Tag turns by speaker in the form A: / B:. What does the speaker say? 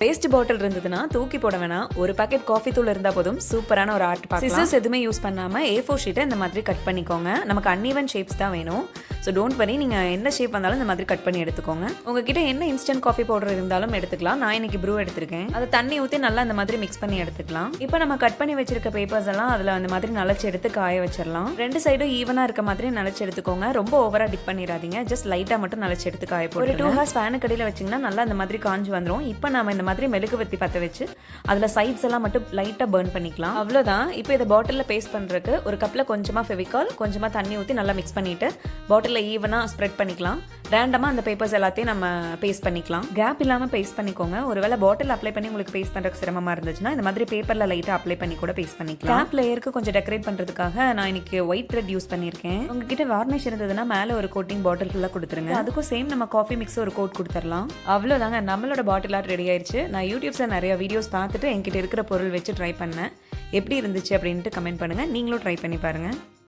A: ¿Sí? Waste பாட்டில் இருந்ததுன்னா தூக்கி போட வேணாம். ஒரு பாக்கெட் காஃபி தூள் இருந்தால் போதும். சூப்பரான ஒரு ஆர்ட் பார்க்கலாம். சிசர்ஸ் எதுவுமே யூஸ் பண்ணாமல் ஏ ஃபோர் ஷீட்டை இந்த மாதிரி கட் பண்ணிக்கோங்க. நமக்கு அன்இவன் ஷேப்ஸ் தான் வேணும். ஸோ டோன்ட் வரி நீங்கள் எந்த ஷேப் வந்தாலும் இந்த மாதிரி கட் பண்ணி எடுத்துக்கோங்க. உங்ககிட்ட என்ன இன்ஸ்டன்ட் காஃபி பவுடர் இருந்தாலும் எடுத்துக்கலாம். நான் இன்னைக்கு ப்ரூ எடுத்திருக்கேன். அதை தண்ணி ஊற்றி நல்லா இந்த மாதிரி மிக்ஸ் பண்ணி எடுத்துக்கலாம். இப்போ நம்ம கட் பண்ணி வச்சிருக்க பேப்பர்ஸ் எல்லாம் அதில் அந்த மாதிரி நனைச்சு எடுத்து காய வச்சிடலாம். ரெண்டு சைடும் ஈவனாக இருக்க மாதிரி நனைச்சு எடுத்துக்கோங்க. ரொம்ப ஓவராக டிப் பண்ணிடாதீங்க. ஜஸ்ட் லைட்டாக மட்டும் நனைச்சு எடுத்து காய போட்டு ஒரு டூ ஹார்ஸ் ஃபேனு கடையில் வச்சிங்கன்னா நல்லா இந்த மாதிரி காஞ்சு வந்துடும் இப்போ நம்ம இந்த மாதிரி மெழுகுவத்தி பற்ற வச்சு அதில் சைட்ஸ் எல்லாம் மட்டும் லைட்டாக பேர்ன் பண்ணிக்கலாம். அவ்வளோதான் இப்போ இதை பாட்டிலில் பேஸ்ட் பண்ணுறதுக்கு ஒரு கப்பில் கொஞ்சமாக ஃபெவிகால் கொஞ்சமாக தண்ணி ஊற்றி நல்லா மிக்ஸ் பண்ணிவிட்டு பாட்டிலில் ஈவனாக ஸ்ப்ரெட் பண்ணிக்கலாம். ரேண்டமாக அந்த பேப்பர்ஸ் எல்லாத்தையும் நம்ம பேஸ்ட் பண்ணிக்கலாம். கேப் இல்லாமல் பேஸ்ட் பண்ணிக்கோங்க. ஒருவேளை பாட்டில் அப்ளை பண்ணி உங்களுக்கு பேஸ்ட் பண்ணுறதுக்கு சிரமமாக இருந்துச்சுன்னா இந்த மாதிரி பேப்பரில் லைட்டாக அப்ளை பண்ணி கூட பேஸ்ட் பண்ணிக்கலாம். கேப் லேயருக்கு கொஞ்சம் டெக்கரேட் பண்ணுறதுக்காக நான் இன்னைக்கு ஒயிட் த்ரெட் யூஸ் பண்ணியிருக்கேன். உங்ககிட்ட வார்னிஷ் இருந்ததுன்னா மேலே ஒரு கோட்டிங் பாட்டில் ஃபுல்லாக கொடுத்துருங்க. அதுக்கும் சேம் நம்ம காஃபி மிக்ஸ் ஒரு கோட் கொடுத்துடலாம் அவ்வளோதாங்க நம்மளோட பாட்டில் ஆர்ட் ரெடி ஆயிடுச்சு நான் யூடியூப்ஸில் நிறைய வீடியோஸ் பார்த்துட்டு என்கிட்ட இருக்கிற பொருள் வச்சு ட்ரை பண்ணேன். எப்படி இருந்துச்சு அப்படின்ட்டு கமெண்ட் பண்ணுங்கள் நீங்களும் ட்ரை பண்ணி பாருங்கள்